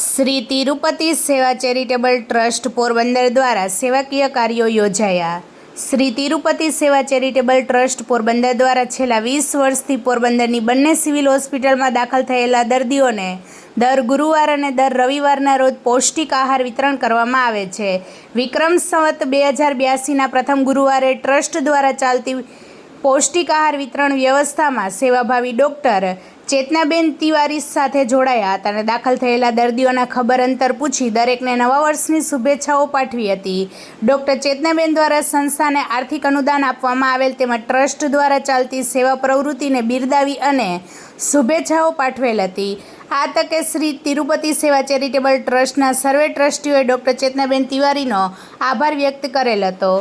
શ્રી તિરુપતિ સેવા charitable trust Porbandar દ્વારા સેવાકીય કાર્યો યોજાયા. શ્રી તિરુપતિ સેવા ચેરિટેબલ ટ્રસ્ટ પોરબંદર દ્વારા છેલ્લા વીસ વર્ષથી પોરબંદરની બંને સિવિલ હોસ્પિટલમાં દાખલ થયેલા દર્દીઓને દર ગુરુવાર અને દર રવિવારના રોજ પૌષ્ટિક આહાર વિતરણ કરવામાં આવે છે. વિક્રમ સંવત બે હજાર બ્યાસીના પ્રથમ ગુરુવારે ટ્રસ્ટ દ્વારા ચાલતી પૌષ્ટિક આહાર વિતરણ વ્યવસ્થામાં સેવાભાવી ડૉક્ટર ચેતનાબેન તિવારી સાથે જોડાયા હતા અને દાખલ થયેલા દર્દીઓના ખબર અંતર પૂછી દરેકને નવા વર્ષની શુભેચ્છાઓ પાઠવી હતી. ડૉક્ટર ચેતનાબેન દ્વારા સંસ્થાને આર્થિક અનુદાન આપવામાં આવેલ તેમજ ટ્રસ્ટ દ્વારા ચાલતી સેવા પ્રવૃત્તિને બિરદાવી અને શુભેચ્છાઓ પાઠવેલ હતી. આ તકે શ્રી તિરુપતિ સેવા ચેરિટેબલ ટ્રસ્ટના સર્વે ટ્રસ્ટીઓએ ડૉક્ટર ચેતનાબેન તિવારીનો આભાર વ્યક્ત કરેલ હતો.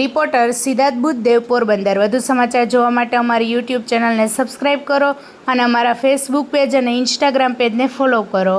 રિપોર્ટર સિદ્ધાર્થ બુદ્ધદેવ પોરબંદર વધુ સમાચાર જોવા માટે અમારી યુટ્યુબ ચેનલને સબસ્ક્રાઇબ કરો અને અમારા ફેસબુક પેજ અને ઇન્સ્ટાગ્રામ પેજને ફોલો કરો.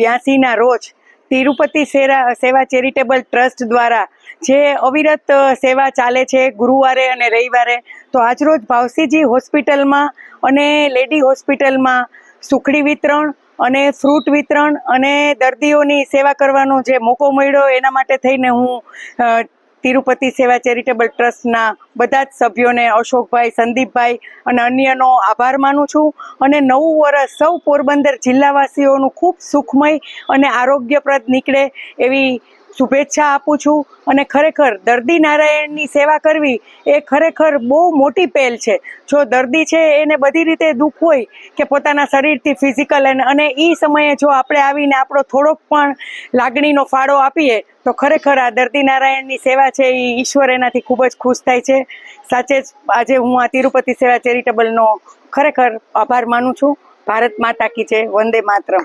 બ્યાસીના રોજ તિરુપતિ સેરા, સેવા ચેરિટેબલ ટ્રસ્ટ દ્વારા જે અવિરત સેવા ચાલે છે ગુરુવારે અને રવિવારે, તો આજરોજ ભાવસીજી હોસ્પિટલમાં અને લેડી હોસ્પિટલમાં સુખડી વિતરણ અને ફ્રૂટ વિતરણ અને દર્દીઓની સેવા કરવાનો જે મોકો મળ્યો એના માટે થઈને હું તિરુપતિ સેવા ચેરિટેબલ ટ્રસ્ટના બધા જ સભ્યોને અશોકભાઈ, સંદીપભાઈ અને અન્યનો આભાર માનું છું. અને નવું વર્ષ સૌ પોરબંદર જિલ્લાવાસીઓનું ખૂબ સુખમય અને આરોગ્યપ્રદ નીકળે એવી શુભેચ્છા આપું છું અને ખરેખર દર્દી નારાયણની સેવા કરવી એ ખરેખર બહુ મોટી પહેલ છે. જો દર્દી છે એને બધી રીતે દુઃખ હોય કે પોતાના શરીરથી ફિઝિકલ અને એ સમયે જો આપણે આવીને આપણો થોડોક પણ લાગણીનો ફાળો આપીએ, તો ખરેખર આ દર્દી નારાયણની સેવા છે એ ઈશ્વર એનાથી ખૂબ જ ખુશ થાય છે. સાચે જ આજે હું આ તિરુપતિ સેવા ચેરિટેબલનો ખરેખર આભાર માનું છું. ભારત માતા કી છે વંદે માતરમ.